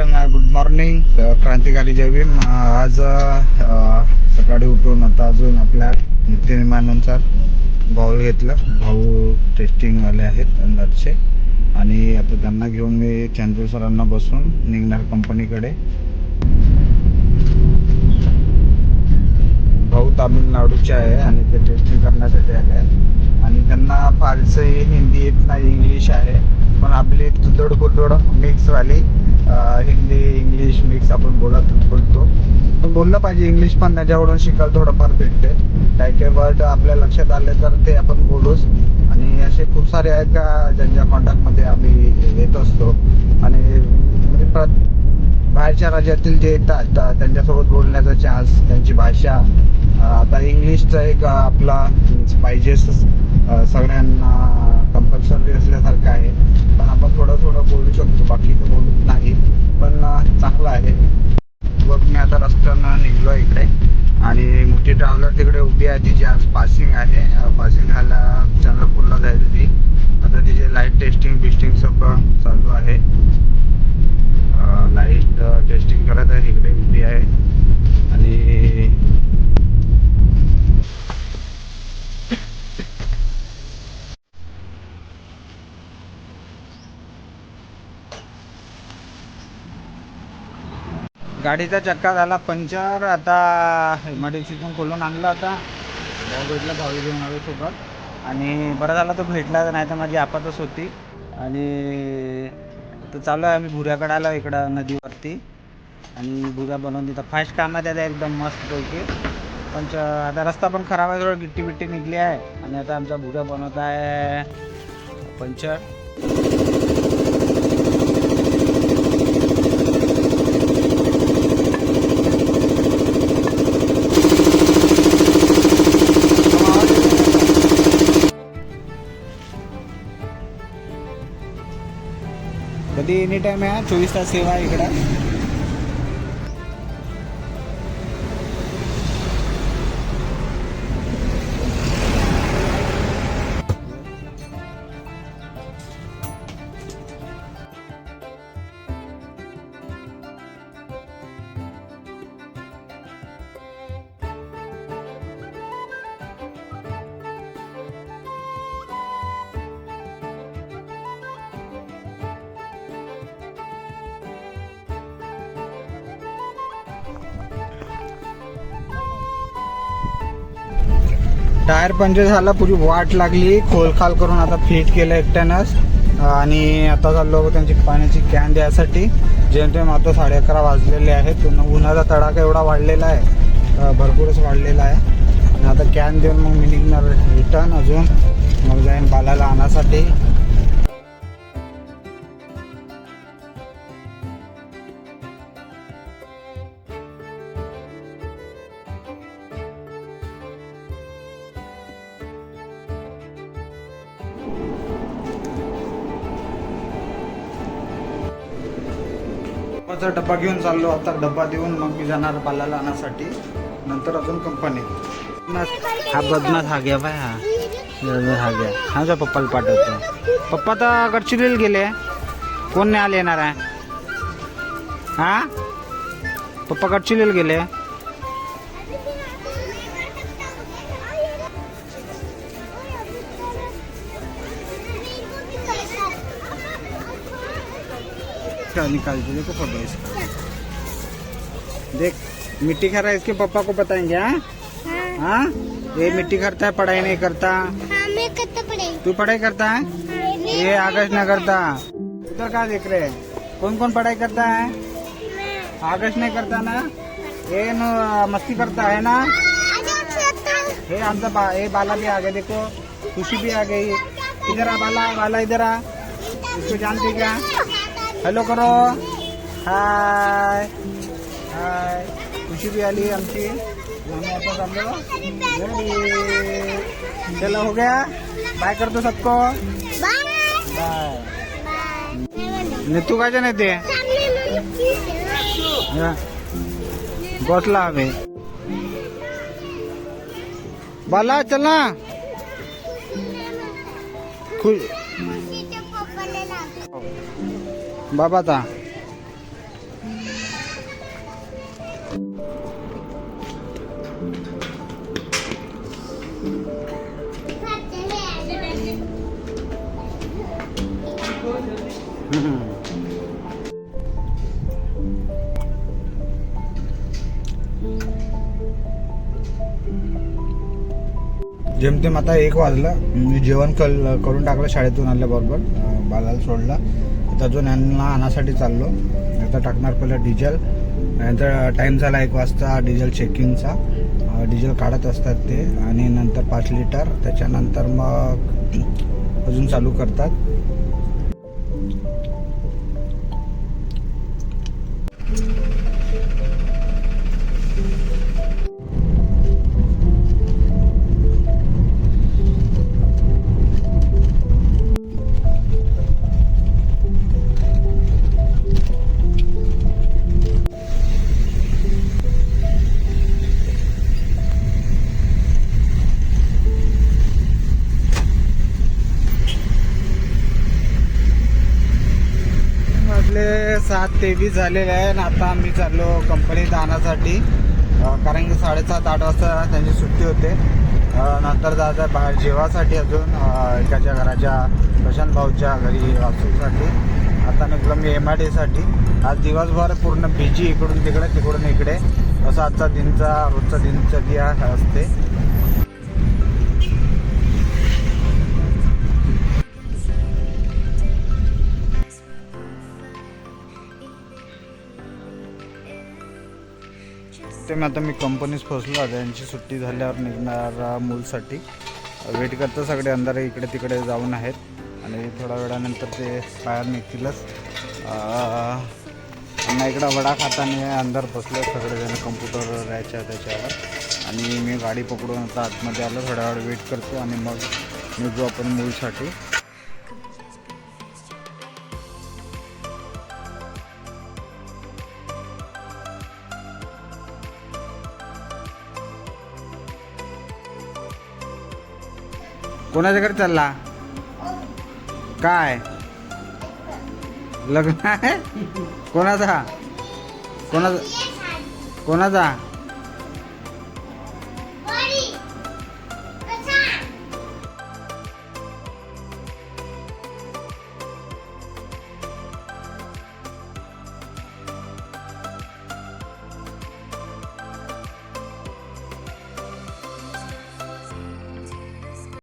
सगळ्यांना good morning क्रांतिकारी जयवीर आज सकाळी उठून आता अजून आपल्या नित्यनियमानुसार भाऊ घेतलं. भाऊ टेस्टिंगवाले आहेत अंदरचे. आणि आता त्यांना घेऊन मी चंद्रू सरांना बसून निघणार कंपनीकडे भाऊ तामिळनाडूचे आहे आणि ते टेस्टिंग करण्यासाठी आले आहेत. आणि त्यांना फारसंही हिंदी येत नाही इंग्लिश आहे. पण आपली तुदड कुदड मिक्सवाली हिंदी इंग्लिश मिक्स आपण बोलत बोलतो. पण बोललं पाहिजे इंग्लिश पण त्याच्याकडून शिकायला थोडंफार भेटते. काही काही वर्ड आपल्या लक्षात आले तर ते आपण बोलूच. आणि असे खूप सारे आहेत का ज्यांच्या कॉन्टॅक्टमध्ये आम्ही येत असतो. आणि म्हणजे प्र बाहेरच्या राज्यातील जे येतात त्यांच्यासोबत बोलण्याचा चान्स त्यांची भाषा. आता इंग्लिशचा एक आपला पाहिजे सगळ्यांना कंपल्सरी असल्यासारखं आहे पण आपण थोडं थोडं बोलू शकतो बाकी तर बोलत नाही पण अ, चांगलं आहे बघ मी आता रस्त्यानं निघलो इकडे आणि मोठी ट्रॅव्हलर तिकडे उभी आहे तिची आज पासिंग आहे पासिंग व्हायला चंद्रपूरला जायचं ती आता तिचे लाइट टेस्टिंग बिस्टिंग सगळं चालू आहे लाइट टेस्टिंग करत आहे इकडे उभी आहे आणि गाडीचा चक्का झाला. पंचर आता इमर्जन्सीतून खोलून आणला आता. भाऊ भेटला भाऊ घेऊन आलो सोबत. आणि बरं झाला तो भेटला नाही तर माझी आपातच होती. आणि तर चालू आहे आम्ही भुऱ्याकडे आलो इकडं नदीवरती. आणि भुऱ्या बनवून तिथं फास्ट काम आहे त्याचा एकदम मस्त पैकी पण आता रस्ता पण खराब आहे थोडं गिट्टी बिट्टी निघली आहे. आणि आता आमचा भुऱ्या बनवत आहे पंचर. कधी एनी टाईम आहे चोवीस तास सेवा आहे इकडं. टायर पंचर झाला पुरी वाट लागली खोलखाल करून आता फिट केलं एकट्यानंच. आणि आता चाललो त्यांची पाण्याची कॅन द्यायसाठी. जेमतेम आता साडे अकरा वाजलेले आहेत. उन्हाचा तडाखा एवढा वाढलेला आहे. भरपूरच वाढलेला आहे. आणि आता कॅन देऊन मग मी निघणार रिटर्न अजून. मग जाईन बालाला आणण्यासाठी डब्बाचा डब्बा घेऊन चाललो. आता डब्बा देऊन मग मी जाणार बालाला आणण्यासाठी नंतर अजून कंपनी हा बदमाश हा घ्या बाय. हा हा घ्या. हा जा पप्पाला पाठवतो. पप्पा तर गडचिरोलीला गेले. कोण नाही आले येणार आहे? हा? पप्पा गडचिरोलीला गेले. क्या निकाल दे देखो फ़ोटो इसका। देख मिट्टी खा रहा है इसके पापा को बताएँगे हाँ? हाँ। ये मिट्टी खाता है पढ़ाई नहीं करता। हमें कितना पड़ेगा तू पढ़ाई करता है? ये आगस्ट न करता। उधर कहाँ देख रहे हैं? कौन कौन पढ़ाई करता है? आगस्ट नहीं करता ना? ये मस्ती करता है ना? ये आमचा बा ये बाला भी आ गया देखो। खुशी भी आ गई। इधर आ बाला बाला इधर आ। इसको जानते क्या? हॅलो करो. हाय. हाय. खुशी भी आली आमची. आम्ही आता चाललो चलो हो गया. बाय करतो सबको. बाय नेतू काय नाही ते? हा. बसला आम्ही. बाला चल ना. खुश बाबाचा जेमतेम आता एक वाजला. मी जेवण कल करून टाकलं शाळेतून आल्याबरोबर बालाला सोडला. अजून यांना आणण्यासाठी चाललो. आता टाकणार पहिलं डिझेल नंतर टाईम झाला एक वाजता डिझेल चेकिंगचा डिझेल काढत असतात ते. आणि नंतर पाच लिटर त्याच्यानंतर मग अजून चालू करतात. सात तेवीस झालेले आहे आणि आता आम्ही चाललो कंपनीत जाण्यासाठी कारण की साडेसात आठ वाजता त्यांची सुट्टी होते. नंतर जायचं बाहेर जेवासाठी अजून एकाच्या घराच्या प्रशांत भाऊच्या घरी वासूसाठी आता निघलो मी एम आय डीसाठी आज दिवसभर पूर्ण बिजी इकडून तिकडे तिकडून इकडे. असं आजचा दिनचा रोजचा दिनचर्या असते. ते मग आता मी कंपनीत पोहोचलो त्यांची सुट्टी झाल्यावर निघणारा अं, मूलसाठी. वेट करता सगळे अंधारे इकडे तिकडे जाऊन आहेत. आणि थोड्या वेळानंतर ते बाहेर निघतीलच. त्यांना इकडं वडा खाताने अंधार बसलो सगळेजण कम्प्युटर राहायच्या त्याच्यावर. आणि मी गाडी पकडून आता आतमध्ये आलो. थोड्या वेळ वेट करतो आणि मग निघू आपण मूलसाठी. कोणाच्याकडे चालला? काय? लग्न आहे? कोणाचा? कोणाचा? कोणाचा?